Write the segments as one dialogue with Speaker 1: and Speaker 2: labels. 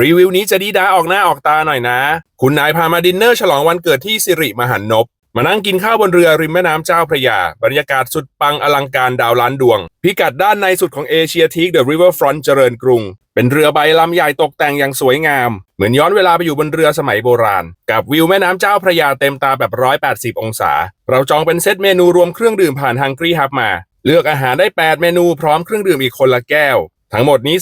Speaker 1: รีวิวนี้จะดีดาออกหน้าออกตาหน่อยนะ คุณนายพามาดินเนอร์ฉลองวันเกิดที่สิริมหันนบ มานั่งกินข้าวบนเรือริมแม่น้ำเจ้าพระยา บรรยากาศสุดปังอลังการดาวล้านดวง พิกัดด้านในสุดของเอเชียทีกเดอะริเวอร์ฟรอนต์เจริญกรุง เป็นเรือใบลำใหญ่ตกแต่งอย่างสวยงาม เหมือนย้อนเวลาไปอยู่บนเรือสมัยโบราณ กับวิวแม่น้ำเจ้าพระยาเต็มตาแบบ 180 องศา เราจองเป็นเซตเมนูรวมเครื่องดื่มผ่านฮังกี้ฮับมา เลือกอาหารได้ 8 เมนูพร้อมเครื่องดื่มอีกคนละแก้ว ทั้งหมดนี้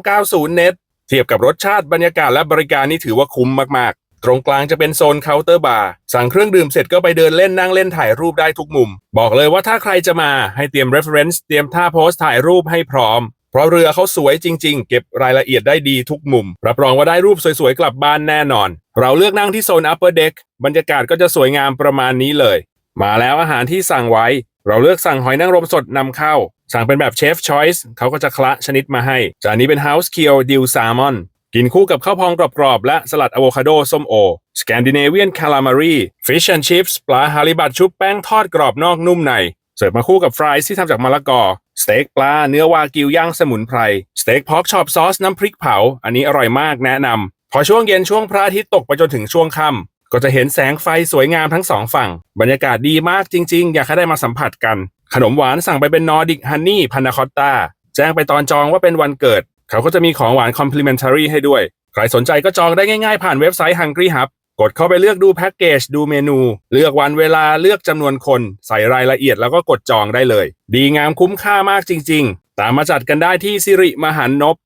Speaker 1: 3990 เน็ต เทียบกับรสชาติบรรยากาศและบริการนี่ถือว่าคุ้มมากๆ ตรงกลางจะเป็นโซนเคาน์เตอร์บาร์สั่งเครื่องดื่มเสร็จก็ไปเดินเล่นนั่งเล่นถ่ายรูปได้ทุกมุม บอกเลยว่าถ้าใครจะมาให้เตรียม reference เตรียมท่าโพสถ่ายรูปให้พร้อม เพราะเรือเขาสวยจริง ๆ เก็บรายละเอียดได้ดีทุกมุม รับรองว่าได้รูปสวยๆกลับบ้านแน่นอน เราเลือกนั่งที่โซน upper deck บรรยากาศก็จะสวยงามประมาณนี้เลย มาแล้วอาหารที่สั่งไว้ เราเลือกสั่งหอยนางรมสดนำเข้า สั่งเป็นแบบเชฟชอยส์เขาก็จะคละชนิดมาให้จานนี้เป็น House k e o d i l Salmon กินคู่กับข้าวพองกรอบๆ และสลัดอะโวคาโดส้มโอ Scandinavian Calamari Fish and Chips ปลาฮาริบัตชุบแป้งทอดกรอบนอกนุ่มใน เสิร์ฟมาคู่กับฟรายที่ทำจากมะละกอ สเต็กปลาเนื้อวากิวย่างสมุนไพร สเต็กพอกช็อปซอสน้ำพริกเผา อันนี้อร่อยมากแนะนำพอช่วงเย็นช่วงพระอาทิตย์ตกไปจนถึงช่วงค่ำ ก็จะเห็นแสงไฟสวยงามทั้งสองฝั่ง บรรยากาศดีมากจริงๆ อยากให้ได้มาสัมผัสกัน ขนมหวานสั่งไปเป็นนอร์ดิกฮันนี่พานาคอตตาแจ้งไปตอนจองว่าเป็นวันเกิด เขาก็จะมีของหวาน complimentary ให้ด้วย ใครสนใจก็จองได้ง่ายๆ ผ่านเว็บไซต์ Hungry Hub กดเข้าไปเลือกดูแพ็กเกจดูเมนู เลือกวันเวลาเลือกจำนวนคน ใส่รายละเอียดแล้วก็กดจองได้เลย ดีงามคุ้มค่ามากจริง ๆ ตามมาจัดกันได้ที่สิริมหันนบ